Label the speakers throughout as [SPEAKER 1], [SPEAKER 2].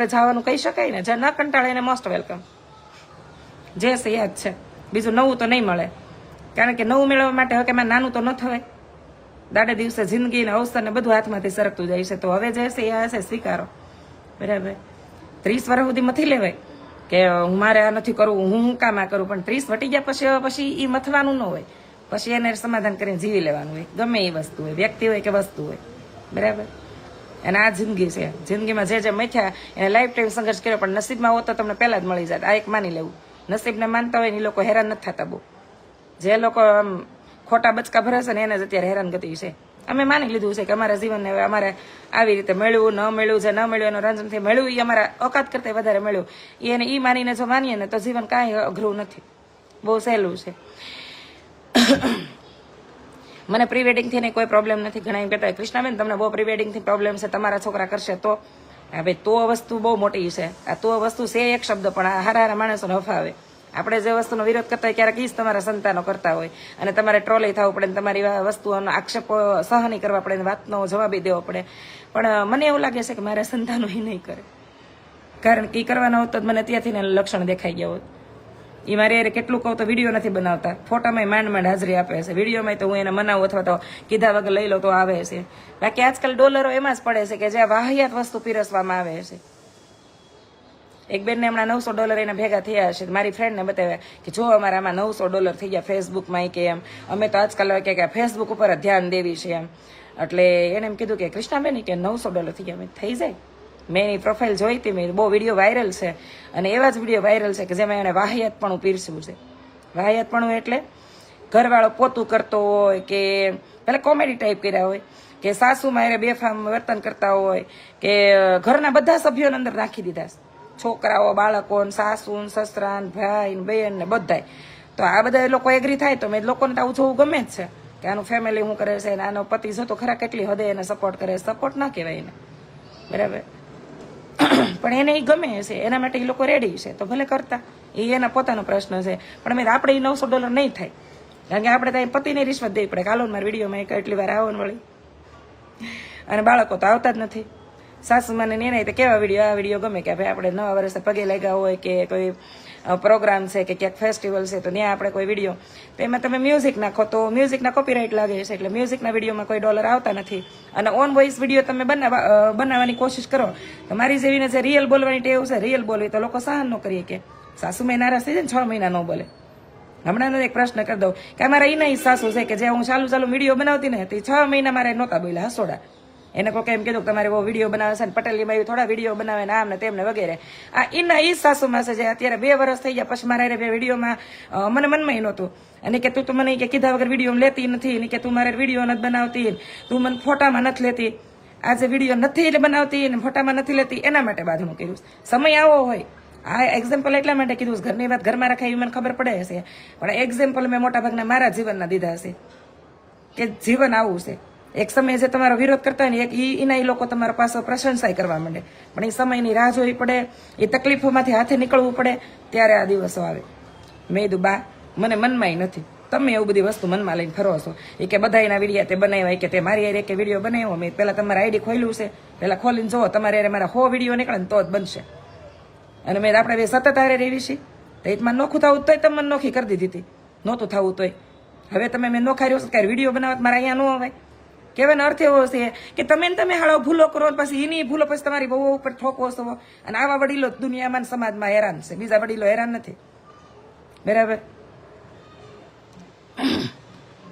[SPEAKER 1] આપણે જવાનું કહી શકાય ને? જે ન કંટાળે એને મોસ્ટ વેલકમ જે છે યાદ છે. બીજું નવું તો નહીં મળે. કારણ કે નવું મેળવવા માટે હવે એમાં નાનું તો ન થવાય દાડે દિવસે જિંદગી ને અવસર ને બધું હાથમાંથી સરકતું જાય છે. તો હવે જે છે એ હશે સ્વીકારો. બરાબર. ત્રીસ વર્ષ સુધી મથી લેવાય. કે હું મારે આ નથી કરવું, હું હું કામ આ કરું. પણ ત્રીસ વટી ગયા પછી પછી એ મથવાનું ન હોય. પછી એને સમાધાન કરીને જીવી લેવાનું હોય. ગમે એ વસ્તુ હોય. વ્યક્તિ હોય કે વસ્તુ હોય. બરાબર. અને આ જિંદગી છે. જિંદગીમાં જે જે મથ્યા એને લાઈફ ટાઈમ સંઘર્ષ કર્યો, પણ નસીબમાં હોત તો તમને પહેલા જ મળી જાય આ એક માની લેવું. નસીબને માનતા હોય એ લોકો હેરાન નથી થતા બહુ. જે લોકો આમ ખોટા બચકા ભરે છે ને એને જ અત્યારે હેરાન ગતિ છે. અમે માની લીધું છે કે અમારા જીવનને હવે અમારે આવી રીતે મળ્યું ન મળ્યું જે ન મળ્યું એનું રંજનથી મળ્યું એ અમારા ઓકાત કરતાં વધારે મળ્યું એને એ માનીને જો માનીએ ને તો જીવન કાંઈ અઘરું નથી. બહુ સહેલું છે. મને પ્રી વેડિંગથી કોઈ પ્રોબ્લેમ નથી. ઘણા એમ કહેતા કૃષ્ણાબેન, તમને બહુ પ્રી વેડિંગથી પ્રોબ્લેમ છે, તમારા છોકરા કરશે તો. હવે તો વસ્તુ બહુ મોટી છે. આ તો વસ્તુ છે એક શબ્દ, પણ આ હારા હારા માણસોને હફાવે. આપણે જે વસ્તુનો વિરોધ કરતા હોય ક્યારેક ઈ તમારા સંતાનો કરતા હોય. અને તમારે ટ્રોલી થવું પડે તમારી વસ્તુઓનો આક્ષેપો સહની કરવા પડે વાતનો જવાબી દેવો પડે. પણ મને એવું લાગે છે કે મારા સંતાનો એ નહીં કરે. કારણ કે એ કરવાના હોત તો મને ત્યાંથી લક્ષણ દેખાઈ ગયા હોત. એ મારે યારે કેટલું કહું તો વીડિયો નથી બનાવતા. ફોટામાં માંડ માંડ હાજરી આપે છે. વિડીયોમાં તો હું એને મનાવું અથવા તો કીધા વગર લઈ લો તો આવે છે. બાકી આજકાલ ડોલરો એમાં જ પડે છે કે જ્યાં વાહિયાત વસ્તુ પીરસવામાં આવે છે. એક બેનને હમણાં નવસો ડોલર એના ભેગા થયા છે. મારી ફ્રેન્ડને બતાવ્યા કે જો અમારે આમાં નવસો ડોલર થઈ ગયા ફેસબુકમાં કે એમ. અમે તો આજકાલ કે ફેસબુક ઉપર ધ્યાન દેવી છે એમ. એટલે એને એમ કીધું કે, કૃષ્ણાબેન કે નવસો ડોલર થઈ ગયા. થઈ જાય. મેં એની પ્રોફાઇલ જોઈ હતી, મેં બહુ વીડિયો વાયરલ છે. અને એવા જ વીડિયો વાયરલ છે કે જેમાં એને વાહિયાતપણું પીરસ્યું છે. વાહિયાતપણું એટલે ઘરવાળો પોતું કરતો હોય કે પેલા કોમેડી ટાઈપ કર્યા હોય, કે સાસુ મારે બેફામ વર્તન કરતા હોય, કે ઘરના બધા સભ્યોને અંદર નાખી દીધા છોકરાઓ, બાળકો, ને સાસુ સસરા ભાઈ બહેન, ને બધાય. તો આ બધા લોકો એગ્રી થાય તો મેં લોકોને તો આવું જોવું ગમે જ છે. કે આનું ફેમિલી શું કરે છે આનો પતિ જો તો ખરા કેટલી હદે એને સપોર્ટ કરે સપોર્ટ ના કહેવાય એને. બરાબર? પણ એને એ ગમે છે, એના માટે એ લોકો રેડી છે, તો ભલે કરતા. એ એના પોતાનો પ્રશ્ન છે. પણ મેં આપણે એ નવસો ડોલર નહીં થાય. કારણ કે આપણે ત્યાં પતિને રિશ્વત દેવી પડે. કાલો મારા વિડીયોમાં એક એટલી વાર આવવાનું વળી. અને બાળકો તો આવતા જ નથી. ને એને તો કેવા વીડિયો, આ વીડિયો ગમે કે ભાઈ આપણે નવા વર્ષે પગે લાગ્યા હોય કે કોઈ પ્રોગ્રામ છે કે ક્યાંક ફેસ્ટિવલ છે, તો ત્યાં આપણે કોઈ વીડિયો તો એમાં તમે મ્યુઝિક નાખો, તો મ્યુઝિકના કોપીરાઇટ લાગે છે, એટલે મ્યુઝિકના વિડીયોમાં કોઈ ડોલર આવતા નથી. અને ઓન વોઇસ વીડિયો તમે બનાવવા બનાવવાની કોશિશ કરો. તો મારી જેવીને જે રિયલ બોલવાની ટેવ છે રિયલ બોલવી, તો લોકો સહન ન કરીએ કે સાસુ મેં નારાજ થઈ જાય ને છ મહિના ન બોલે. હમણાં એક પ્રશ્ન કરી દઉં કે અમારા એના સાસુ છે કે જે હું ચાલુ ચાલુ વીડિયો બનાવતી ને તે છ મહિના મારે નહોતા બોલ્યા, હસોડા. એને કોઈ એમ કીધું કે તમારે બહુ વીડિયો બનાવે છે પટેલીમાં એવી થોડા વીડિયો બનાવે ને આમ ને તેમને વગેરે. આ એના એ સાસુમાં છે જે અત્યારે બે વર્ષ થઈ ગયા પછી મારા બે વિડીયોમાં મને મનમાં નહોતું. અને કે તું તો મને કે કીધા વગર વીડિયો લેતી નથી, ને કે તું મારે વીડિયો નથી બનાવતી તું મને ફોટામાં નથી લેતી. આજે વીડિયો નથી એટલે બનાવતી, ને ફોટામાં નથી લેતી, એના માટે બાદ હું છે. સમય આવો હોય. આ એક્ઝામ્પલ એટલા માટે કીધું ઘરની વાત ઘરમાં રખાય મને ખબર પડે હશે. પણ એક્ઝામ્પલ મેં મોટા ભાગના મારા જીવનના દીધા હશે. કે જીવન આવું છે. એક સમયે જે તમારો વિરોધ કરતા હોય ને એક એના એ લોકો તમારા પાસે પ્રશંસાય કરવા માંડે. પણ એ સમયની રાહ જોવી પડે એ તકલીફોમાંથી હાથે નીકળવું પડે, ત્યારે આ દિવસો આવે. મેં કીધું, બા, મને મનમાં નથી. તમે એવું બધી વસ્તુ મનમાં લઈને ફરો છો. એ કે બધા એના વિડીયા તે બનાવ્યા કે તે મારી હારે કે વીડિયો બનાવ્યો, મેં પહેલાં તમારા આઈડી ખોલ્યું છે. પહેલાં ખોલીને જોવો તમારે અરે મારા હો વીડિયો નીકળે ને તો જ બનશે. અને મેં આપણે બે સતત હારે રહેવી છીએ તો એમાં નોખું થવું તોય તમે નોખી કરી દીધી હતી. નહોતું થવું તોય. હવે તમે મેં નોખાર્યો કે વીડિયો બનાવત, મારા અહીંયા ન અવાય. કહેવાનો અર્થ એવો છે કે તમે ને તમે હાળો ભૂલો કરો પછી એની ભૂલો પછી તમારી બહુ ઉપર ઠોકવો છો અને આવા વડીલો દુનિયામાં સમાજમાં હેરાન છે. બીજા વડીલો હેરાન નથી. બરાબર?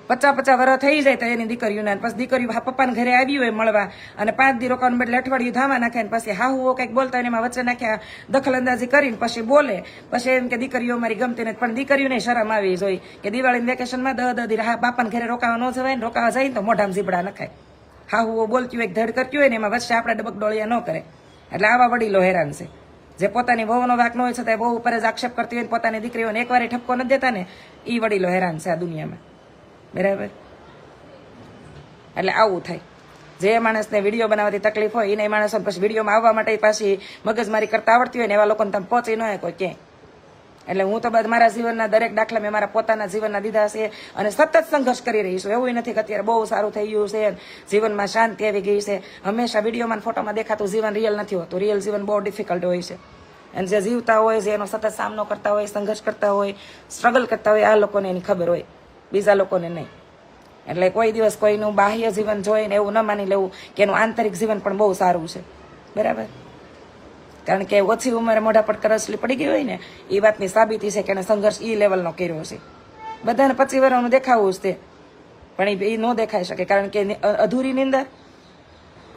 [SPEAKER 1] પચાસ પચાસ વર્ષ થઈ જાય તો એની દીકરીઓને પછી દીકરીઓ પપ્પાને ઘરે આવી હોય મળવા. અને પાંચ દી રોકાવાનું બદલે અઠવાડિયું ધામા નાખે ને પછી હાહુઓ કંઈક બોલતા એમાં વચ્ચે નાખ્યા દખલ અંદાજી કરીને પછી બોલે. પછી એમ કે દીકરીઓ મારી ગમતી નથી, પણ દીકરીઓને શરમ આવી જોઈ કે દિવાળીની વેકેશનમાં દહ દહ હા, બાપાને ઘરે રોકાવા ન જવાય ને રોકાવા જાય ને તો મોઢામાં ઝીબડા નખાય. હાહુઓ બોલતી હોય ધડ કરતી હોય ને એમાં વચ્ચે આપણે ડબક ડોળિયા ન કરે. એટલે આવા વડીલો હેરાન છે. જે પોતાની વહુનો વાક ન હોય છતાં બહુ ઉપર જ આક્ષેપ કરતી હોય પોતાની દીકરીઓને એકવાર ઠપકો નથી દેતા ને એ વડીલો હેરાન છે આ દુનિયામાં. બરાબર? એટલે આવું થાય. જે માણસને વીડિયો બનાવવાથી તકલીફ હોય એને માણસો પછી વિડીયોમાં આવવા માટે પાછી મગજમારી કરતા આવડતી હોય ને એવા લોકોને તમે પહોંચી ન કોઈ ક્યાંય. એટલે હું તો મારા જીવનના દરેક દાખલા મેં મારા પોતાના જીવનના દીધા છે અને સતત સંઘર્ષ કરી રહી છું. એવું નથી કે અત્યારે બહુ સારું થઈ ગયું છે. જીવનમાં શાંતિ આવી ગઈ છે. હંમેશા વિડીયોમાં ફોટોમાં દેખાતું જીવન રિયલ નથી હોતું. રિયલ જીવન બહુ ડિફિકલ્ટ હોય છે. અને જે જીવતા હોય છે એનો સતત સામનો કરતા હોય, સંઘર્ષ કરતા હોય સ્ટ્રગલ કરતા હોય, આ લોકોને એની ખબર હોય. બીજા લોકોને નહીં. એટલે કોઈ દિવસ કોઈનું બાહ્ય જીવન જોઈને એવું ન માની લેવું કે એનું આંતરિક જીવન પણ બહુ સારું છે. બરાબર? કારણ કે ઓછી ઉંમરે મોઢા પર કરસલી પડી ગઈ હોય ને એ વાતની સાબિતી છે કે એને સંઘર્ષ ઈ લેવલનો કર્યો છે. બધાને પચીસ વર્ષનું દેખાવું જ તે. પણ એ ન દેખાઈ શકે, કારણ કે અધૂરી નિંદર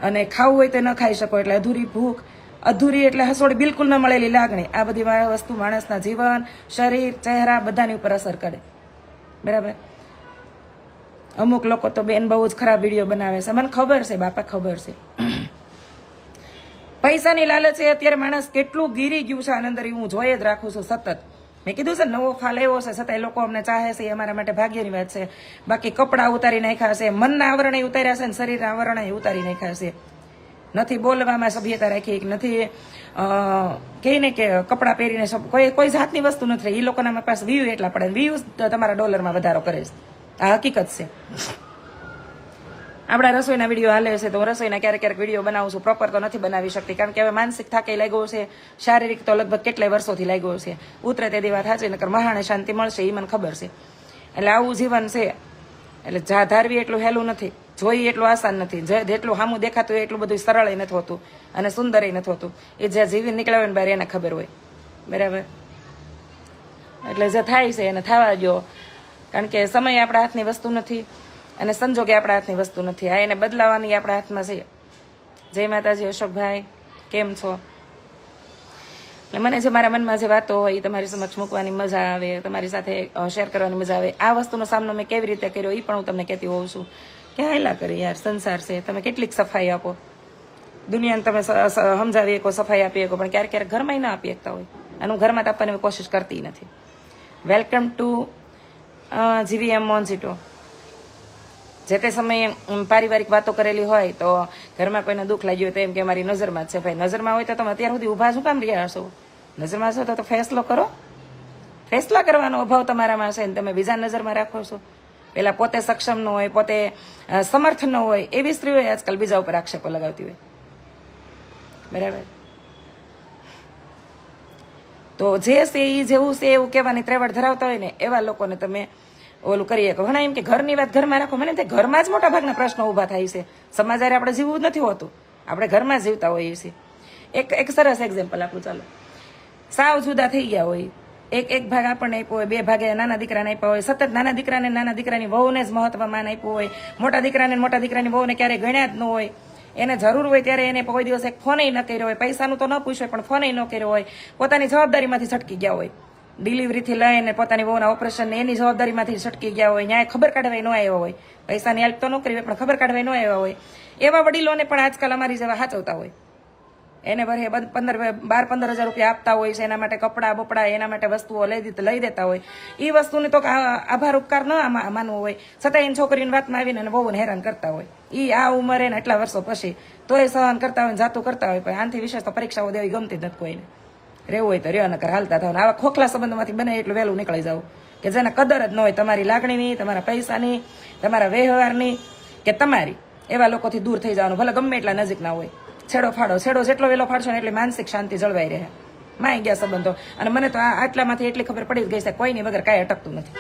[SPEAKER 1] અને ખાવું હોય તો ન ખાઈ શકો, એટલે અધૂરી ભૂખ, અધૂરી એટલે હસોડી બિલકુલ ન મળેલી લાગણી. આ બધી વસ્તુ માણસના જીવન, શરીર, ચહેરા બધાની ઉપર અસર કરે. બરાબર? અમુક લોકો તો બેન બહુ જ ખરાબ વીડિયો બનાવે છે. મને ખબર છે, બાપા ખબર છે. પૈસાની લાલચ એ અત્યારે માણસ કેટલું ગીરી ગયું છે આનંદર એ હું જોઈ જ રાખું છું સતત. મેં કીધું છે, નવો ફાલ એવો છે, છતાંય લોકો અમને ચાહે છે, એ અમારા માટે ભાગ્યની વાત છે. બાકી કપડાં ઉતારી નાખ્યા છે, મનના આવરણે ઉતાર્યા છે ને શરીરના આવરણે ઉતારી નાખ્યા છે. નથી બોલવામાં સભ્યતા રાખી નથી કહીને કે કપડાં પહેરીને કોઈ કોઈ જાતની વસ્તુ નથી એ લોકોના પાસે વ્યૂ એટલા પડે વ્યૂ તમારા ડોલરમાં વધારો કરે છે. આ હકીકત છે. આપણા રસોઈના વીડિયો હાલે છે તો હું રસોઈના ક્યારેક ક્યારેક વીડિયો બનાવું છું. પ્રોપર તો નથી બનાવી શકતી કારણ કે હવે માનસિક થાકે લાગ્યો છે. શારીરિક તો લગભગ કેટલાય વર્ષોથી લાગ્યો છે. ઉતરે તે દેવા સાચી નકર મહાણે શાંતિ મળશે એ મને ખબર છે. એટલે આવું જીવન છે. એટલે જા ધારવી એટલું હેલું નથી. જોઈ એટલું આસાન નથી. જે- જેટલું સામું દેખાતું હોય એટલું બધું સરળ નથી હોતું અને સુંદર નથી હોતું. એ જ્યાં જીવી નીકળ્યા હોય ને બહાર, એને ખબર હોય. બરાબર? એટલે જે થાય છે એને થવા દો કારણ કે સમય આપણા હાથની વસ્તુ નથી અને સંજોગે આપણા હાથની વસ્તુ નથી. આ એને બદલાવાની આપણા હાથમાં છે. જય માતાજી, અશોકભાઈ. કેમ છો? એટલે મને જે મારા મનમાં જે વાતો હોય એ તમારી સમક્ષ મૂકવાની મજા આવે, તમારી સાથે શેર કરવાની મજા આવે. આ વસ્તુનો સામનો મેં કેવી રીતે કર્યો એ પણ હું તમને કહેતી હોઉં છું. કે હાયલા કરી યાર, સંસાર છે, તમે કેટલીક સફાઈ આપો. દુનિયાને તમે સમજાવી શકો, સફાઈ આપી શકો, પણ ક્યારેક ક્યારેક ઘરમાં ના આપી શકતા હોય. અને હું ઘરમાં આપવાની કોશિશ કરતી નથી. વેલકમ ટુ જીવીએમ મોન્ઝીટો જે તે સમયે પારિવારિક વાતો કરેલી હોય તો ઘરમાં કોઈને દુઃખ લાગ્યું હોય તો એમ કે મારી નજરમાં જ છે. ભાઈ, નજરમાં હોય તો તમે અત્યાર સુધી ઊભા શું કામ રહ્યા હશો? નજરમાં છો તો તો ફેસલો કરો. ફેસલા કરવાનો અભાવ તમારામાં છે ને તમે બીજા નજરમાં રાખો છો. પેલા પોતે સક્ષમ ન હોય, પોતે સમર્થ ન હોય, એવી સ્ત્રીઓ આજકાલ બીજા ઉપર આક્ષેપો લગાવતી હોય. બરાબર? તો જે છે એ જેવું છે એવું કહેવાની ત્રેવડ ધરાવતા હોય ને, એવા લોકોને તમે ઓલું કરીએ કે ઘણા એમ કે ઘરની વાત ઘરમાં રાખો, મને તે ઘરમાં જ મોટા ભાગના પ્રશ્નો ઊભા થાય છે. સમાજારે આપણે જીવવું નથી હોતું. આપણે ઘરમાં જીવતા હોઈએ છીએ. એક એક સરસ એક્ઝામ્પલ આપું, ચાલો. સાવ જુદા થઈ ગયા હોય. એક એક ભાગ આપણને આપ્યો હોય, બે ભાગે નાના દીકરાને આપ્યા હોય, સતત નાના દીકરાને નાના દીકરાની વહુને જ મહત્વ માન આપ્યું હોય, મોટા દીકરાને મોટા દીકરાની વહુને ક્યારેય ગણ્યા જ ન હોય, એને જરૂર હોય ત્યારે એને કોઈ દિવસ એક ફોન ન કર્યો હોય, પૈસાનું તો ન પૂછ્યું પણ ફોન ન કર્યો હોય, પોતાની જવાબદારીમાંથી છટકી ગયા હોય. ડિલિવરીથી લઈને પોતાની વહુના ઓપરેશન એની જવાબદારીમાંથી છટકી ગયા હોય, ન્યાય ખબર કાઢવાય ન આવ્યો હોય. પૈસાની હેલ્પ તો ન કરી હોય, પણ ખબર કાઢવાય ન આવ્યા હોય. એવા વડીલોને પણ આજકાલ અમારી જેવા સાચવતા હોય. એને ભરે પંદર બાર પંદર હજાર રૂપિયા આપતા હોય છે, એના માટે કપડાં, બપડા, એના માટે વસ્તુઓ લઈ લઈ દેતા હોય. એ વસ્તુની તો આભાર ઉપકાર ન માનવો હોય. છતાં એની છોકરીની વાતમાં આવીને એને બહુ હેરાન કરતા હોય. એ આ ઉંમરે ને એટલા વર્ષો પછી તોય સહન કરતા હોય જાતું કરતા હોય, પણ આનાથી વિશેષ તો પરીક્ષાઓ દેવી ગમતી નથી કોઈને. રહેવું હોય તો રહ્યો, નકર હાલતા થાવ. આવા ખોખલા સંબંધોમાંથી બને એટલું વહેલું નીકળી જાવ કે જેને કદર જ ન હોય તમારી લાગણીની, તમારા પૈસાની, તમારા વ્યવહારની, કે તમારી. એવા લોકોથી દૂર થઈ જવાનું, ભલે ગમે એટલા નજીક ના હોય. છેડો ફાડો, છેડો જેટલો વહેલો ફાડશો ને એટલી માનસિક શાંતિ જળવાઈ રહે. માય ગયા સંબંધો. અને મને તો આટલામાંથી એટલી ખબર પડી ગઈ છે, કોઈની વગર કાંઈ અટકતું નથી.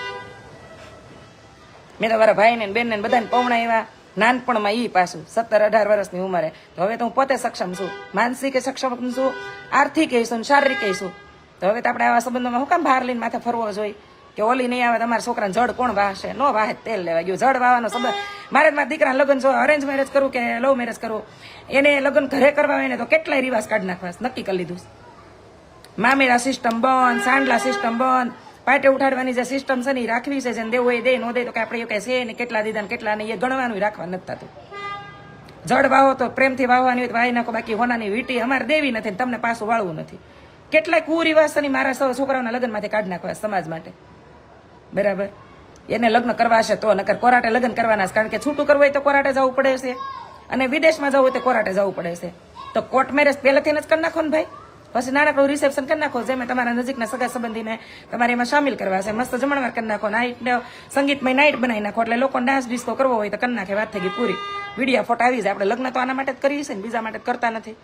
[SPEAKER 1] મેં તો મારા ભાઈને બેનને બધાને પૌણા એવા નાનપણમાં ઈ પાછું, સત્તર અઢાર વર્ષની ઉંમરે. તો હવે તો હું પોતે સક્ષમ છું. માનસિક સક્ષમ છું, આર્થિક છું શારીરિક છું. તો હવે તો આપણે આવા સંબંધોમાં હું કામ બહાર લઈને માથે ફરવો જોઈએ? કે ઓલી નહીં આવે તમારા છોકરાને જડ કોણ વાહશે? નો વાહે તેલ લેવા ગયું જડ વાવાનો શબ્દ મારે જ મારા દીકરા લગ્ન જો અરેન્જ મેરેજ કરું કે લવ મેરેજ કરું એને લગ્ન ઘરે કરવા હોય ને તો કેટલાય રિવાજ કાઢી નાખવા નક્કી કરી લીધું. મામેરા સિસ્ટમ બંધ, સાંડલા સિસ્ટમ બંધ. પાટે ઉઠાડવાની જે સિસ્ટમ છે ને રાખવી છે, જેને દેવું એ દે, નો દે તો કે આપણે એવું કે છે ને કેટલા દીધા ને કેટલા નહીં, એ ગણવાનું રાખવા નથી થતું. જડ વાવો તો પ્રેમથી વાવવાની હોય તો વાવી નાખો, બાકી હોનાની વીટી અમારે દેવી નથી તમને પાછું વાળવું નથી. કેટલાય કુરિવાસની મારા સૌ છોકરાઓના લગ્નમાંથી કાઢી નાખવા સમાજ માટે. બરાબર? એને લગ્ન કરવા છે તો, નકર કોરાટે લગ્ન કરવાના છે. કારણ કે છૂટું કરવું હોય તો કોરાટે જવું પડે છે. અને વિદેશમાં જવું હોય તો કોરાટે જવું પડે છે. તો કોર્ટ મેરેજ પહેલેથી જ કરી નાખો ને ભાઈ. પછી નાણાકડું રિસેપ્શન કરી નાખો, જેમાં તમારા નજીકના સગા સંબંધીને તમારે એમાં સામેલ કરવા છે. મસ્ત જમણવાર કરી નાખો નાઇટ સંગીતમય નાઇટ બનાવી નાખો. એટલે લોકો ડાન્સ ડિસ્કો કરવો હોય તો કરી નાખે, વાત થઈ ગઈ પૂરી. વિડીયા ફોટા આવી જાય. આપણે લગ્ન તો આના માટે જ કરીએ છીએ ને, બીજા માટે કરતા નથી.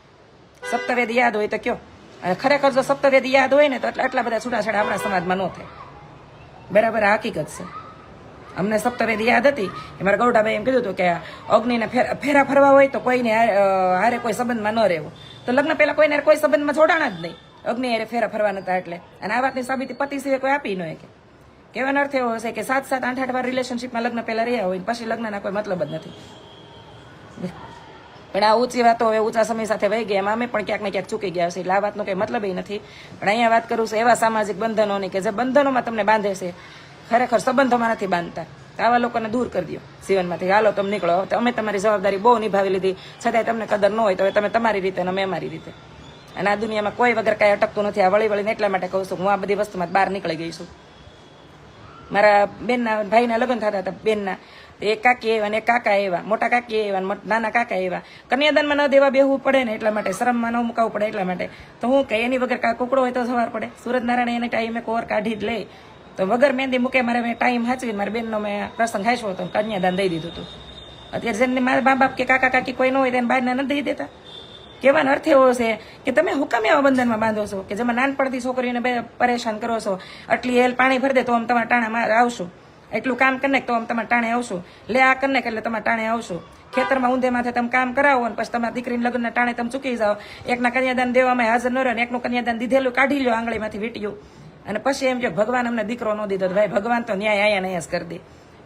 [SPEAKER 1] સપ્તવેદ યાદ હોય તો કયો. અને ખરેખર જો સપ્તવેદ યાદ હોય ને, તો એટલા બધા છૂટાછેડા આપણા સમાજમાં ન થાય. બરાબર આ હકીકત છે. અમને સપ્તવેદ યાદ હતી કે મારા ગૌડાભાઈ એમ કીધું હતું કે અગ્નિને ફેરા ફરવા હોય તો કોઈને હારે કોઈ સંબંધમાં ન રહેવું. તો લગ્ન પહેલા કોઈને કોઈ સંબંધમાં જોડાણા જ નહીં. અગ્નિ હારે ફેરા ફરવા નતા એટલે. અને આ વાતની સાબિતી પતિ સિવાય કોઈ આપી ન કે કહેવાનો અર્થ એવો હશે કે સાત સાત આઠ આઠ વાર રિલેશનશીપમાં લગ્ન પહેલાં રહ્યા હોય પછી લગ્નના કોઈ મતલબ જ નથી. પણ આ ઊંચી વાતો હવે ઊંચા સમય સાથે વહી ગયા અમે પણ ક્યાંક ને ક્યાંક ચૂકી ગયા છે એટલે આ વાતનો કંઈ મતલબ નથી. પણ અહીંયા વાત કરું છું એવા સામાજિક બંધનોની કે જે બંધનોમાં તમને બાંધે છે, ખરેખર સંબંધોમાં નથી બાંધતા. આવા લોકોને દૂર કરી દો જીવનમાંથી. હાલો, તમે નીકળો. અમે તમારી જવાબદારી બહુ નિભાવી લીધી. છતાંય તમને કદર ન હોય તો તમે તમારી રીતે અને અમે અમારી રીતે. અને આ દુનિયામાં કોઈ વગર કાંઈ અટકતું નથી. આ વળી વળીને એટલા માટે કહું છું, હું આ બધી વસ્તુમાં બહાર નીકળી ગઈ છું. મારા બેનના, ભાઈના લગ્ન થતા હતા, બેનના. એક કાકી આવ્યા ને કાકા આવ્યા મોટા કાકી ને નાના કાકા આવ્યા કન્યાદાનમાં ન દેવા બેહવું પડે ને એટલા માટે, શરમમાં ન મુકાવવું પડે એટલા માટે. તો હું કઈ એની વગર કા કુકડો હોય તો સવાર પડે. સુરતનારાયણ એને ટાઈમે કોર કાઢી જ લે તો વગર મહેંદી મૂકે મારે મેં ટાઈમ હાચવી મારી બેનનો મેં પ્રસંગ હાચ્યો હતો કન્યાદાન દઈ દીધું હતું. અત્યારે જેમને મારા મા બાપ કે કાકા કાકી કોઈ ન હોય તેને બહારના નથી દઈ દેતા. કહેવાનો અર્થ એવો છે કે તમે હુકમ એવા બંધનમાં બાંધો છો? કે જેમાં નાનપણથી છોકરીઓને પરેશાન કરો છો? આટલી હેલ પાણી ભરી દે તો આમ તમારા ટાણા આવશું. એટલું કામ કરી તો આમ તમારે ટાણે આવશું. લે આ કરી એટલે તમારે ટાણે આવશું. ખેતરમાં ઊંધે માથે તમે કામ કરાવો અને પછી તમારા દીકરીને લગ્નના ટાણે તમે ચૂકી જાઓ. એકના કન્યાદાન દેવામાં હાજર ન રહ્યો અને એકનું કન્યાદાન દીધેલું કાઢી લો આંગળીમાંથી વીટ્યું. અને પછી એમ કે ભગવાન અમને દીકરો ન દીધો ભાઈ ભગવાન તો ન્યાય આયા ને અહીંયા જ કરી દે.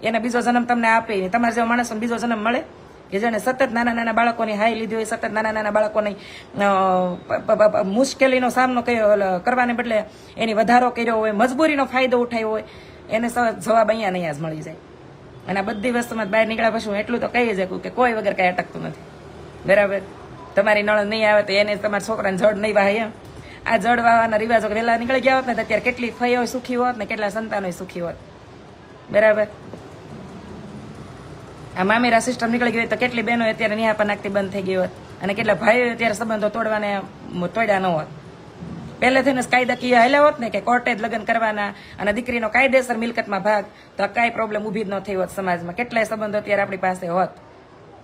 [SPEAKER 1] એને બીજો જન્મ તમને આપે નહીં. તમારા જેવા માણસોને બીજો જન્મ મળે કે જેને સતત નાના નાના બાળકોની હાઈ લીધી હોય, સતત નાના નાના બાળકોની મુશ્કેલીનો સામનો કર્યો કરવાને બદલે એની વધારો કર્યો હોય, મજબૂરીનો ફાયદો ઉઠાવ્યો હોય એને જવાબ અહીંયા નહીં જ મળી જાય. અને આ બધી વસ્તુમાં બહાર નીકળ્યા પછી હું એટલું તો કહી શકું કે કોઈ વગર કાંઈ અટકતું નથી. બરાબર? તમારી નળ નહીં આવે તો એને તમારા છોકરાને જડ નહીં વાહે એમ. આ જડ વાવાના રિવાજો વહેલા નીકળી ગયા હોત ને અત્યારે કેટલી ફઈઓ સુખી હોત ને કેટલા સંતાનો સુખી હોત. બરાબર? આ મામેરા સિસ્ટમ નીકળી ગઈ તો કેટલી બહેનો અત્યારે નિહાપા નાખતી બંધ થઈ ગઈ હોત. અને કેટલા ભાઈઓ અત્યારે સંબંધો તોડવાને તોડ્યા ન હોત. પહેલેથી જ કાયદાકીય હાલ્યા હોત ને કે કોર્ટે જ લગ્ન કરવાના અને દીકરીનો કાયદેસર મિલકતમાં ભાગ, તો કાંઈ પ્રોબ્લેમ ઊભી જ ન થઈ હોત સમાજમાં. કેટલાય સંબંધો અત્યારે આપણી પાસે હોત.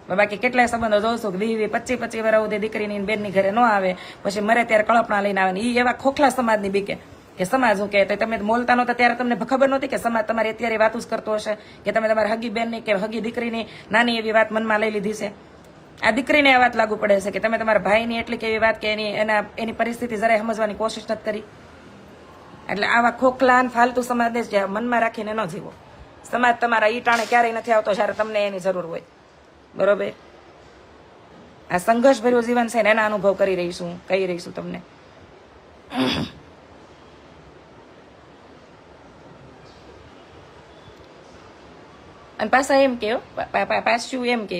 [SPEAKER 1] બાકી કેટલાય સંબંધો જોઉં કે દીવી પચીસ પચીસ વર્ષ સુધી દીકરીની બેનની ઘરે ન આવે, પછી મરે ત્યારે કળપણા લઈને આવે ને એ એવા ખોખલા સમાજની બીકે. કે સમાજ હું કે તમે બોલતા નહોતા ત્યારે તમને ખબર નહોતી કે સમાજ તમારી અત્યારે વાતું જ કરતો હશે? કે તમે તમારી હગી બેનની કે હગી દીકરીની નાની એવી વાત મનમાં લઈ લીધી છે? આ દીકરીને આ વાત લાગુ પડે છે કે તમે તમારા ભાઈની એટલી કેવી વાત કે એની એના એની પરિસ્થિતિ જરાય સમજવાની કોશિશ નથી કરી. એટલે આવા ખોખલા ફાલતુ સમાજને જ મનમાં રાખીને ન જીવો. સમાજ તમારા ઈ ક્યારેય નથી આવતો જ્યારે તમને એની જરૂર હોય. બરોબર? આ સંઘર્ષ ભર્યું જીવન છે ને એના અનુભવ કરી રહીશું, કહી રહીશું તમને. અને પાછા એમ કે પાછું એમ કે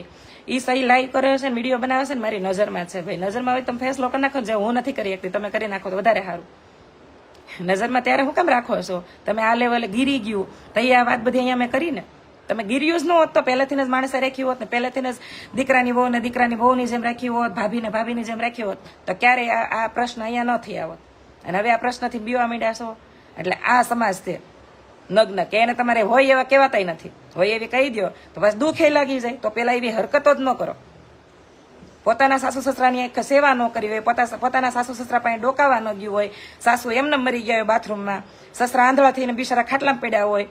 [SPEAKER 1] ઈ સહી લાઈવ કરે છે, વીડિયો બનાવે છે ને મારી નજરમાં છે. ભાઈ, નજરમાં હોય તમે ફેસલો કરી નાખો જે હું નથી કરી શકતી. તમે કરી નાખો તો વધારે સારું. નજરમાં ત્યારે હું કેમ રાખો છો? તમે આ લેવલે ગીરી ગયું. તો એ આ વાત બધી અહીંયા મેં કરીને તમે ગીર્યું જ ન હોત તો પહેલેથી જ માણસે રાખ્યું હોત ને. પહેલેથી જ દીકરાની વહુ ને દીકરાની વહુની જેમ રાખી હોત, ભાભીને ભાભીની જેમ રાખી હોત, તો ક્યારેય આ પ્રશ્ન અહીંયા ન થયા હોત. અને હવે આ પ્રશ્નથી બીવા મીડ્યા છો. એટલે આ સમાજ છે. નગ્ન. કે એને તમારે હોય એવા કહેવાતાય નથી. હોય એવી કહી દો તો બસ દુઃખે લાગી જાય. તો પેલા એવી હરકતો જ ન કરો. પોતાના સાસુ સસરાની એક સેવા ન કરી હોય, પોતા પોતાના સાસુ સસરા પાસે ડોકાવા ન ગયું હોય, સાસુ એમને મરી ગયા હોય બાથરૂમમાં. સસરા આંધળા થઈને બિચારા ખાટલામાં પડ્યા હોય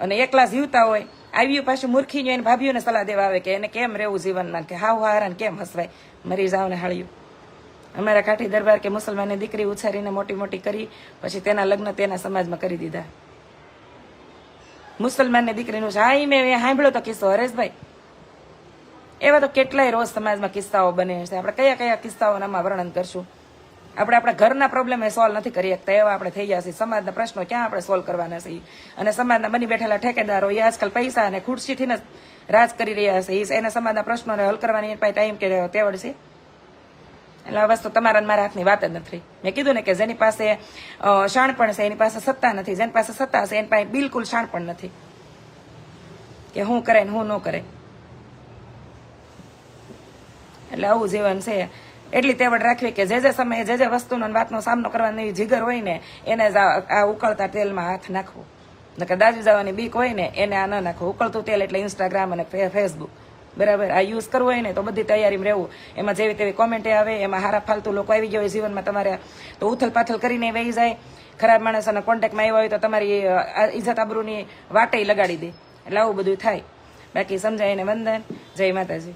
[SPEAKER 1] અને એકલા જીવતા હોય. આવ્યું પાછું મૂર્ખી એને ભાભીઓને સલાહ દેવા આવે કે એને કેમ રહેવું જીવનમાં? કે હાવ હારાને કેમ હસવાય? મરી જાવ ને હાળ્યું. અમારા કાઠી દરબાર કે મુસલમાનની દીકરી ઉછારીને મોટી મોટી કરી, પછી તેના લગ્ન તેના સમાજમાં કરી દીધા. મુસલમાનની દીકરીનું છે હા ઈ મેં સાંભળ્યો તો કિસ્સો હરેશભાઈ. એવા તો કેટલાય રોજ સમાજમાં કિસ્સાઓ બને છે. આપણે કયા કયા કિસ્સાઓનામાં વર્ણન કરશું? આપણે આપણા ઘરના પ્રોબ્લેમ એ સોલ્વ નથી કરી શકતા. એવા આપણે થઈ ગયા છીએ. સમાજના પ્રશ્નો ક્યાં આપણે સોલ્વ કરવાના છીએ? અને સમાજના બની બેઠેલા ઠેકેદારો એ આજકાલ પૈસા અને ખુરશીથી જ રાજ કરી રહ્યા છે. એના સમાજના પ્રશ્નોને હલ કરવાની પાસે ટાઈમ કે તેવડ છે? એટલે આ વસ્તુ તમારા મારા હાથની વાત જ નથી. મેં કીધું ને કે જેની પાસે શાણપણ છે, એની પાસે સત્તા નથી. જેની પાસે સત્તા છે, એની પાસે બિલકુલ શાણપણ નથી. કે હું કરે ને હું ન કરે. એટલે આવું જીવન છે. એટલી તેવડ રાખવી કે જે જે સમયે જે જે વસ્તુનો વાતનો સામનો કરવાની જીગર હોય ને, એને જ આ ઉકળતા તેલમાં હાથ નાખવો. નકર દાજી જવાની બીક હોય ને, એને આ ન નાખવું. ઉકળતું તેલ એટલે ઇન્સ્ટાગ્રામ અને ફેસબુક બરાબર, આ યુઝ કરવું હોય ને તો બધી તૈયારીમાં રહેવું. એમાં જેવી તેવી કોમેન્ટે આવે, એમાં હારા ફાલતુ લોકો આવી ગયા હોય જીવનમાં તમારે. તો ઉથલ પાથલ કરીને વહી જાય. ખરાબ માણસોના કોન્ટેક્ટમાં આવ્યા હોય તો તમારી ઇજ્જત આબરૂની વાટે લગાડી દે. એટલે આવું બધું થાય. બાકી સમજાય એને વંદન. જય માતાજી.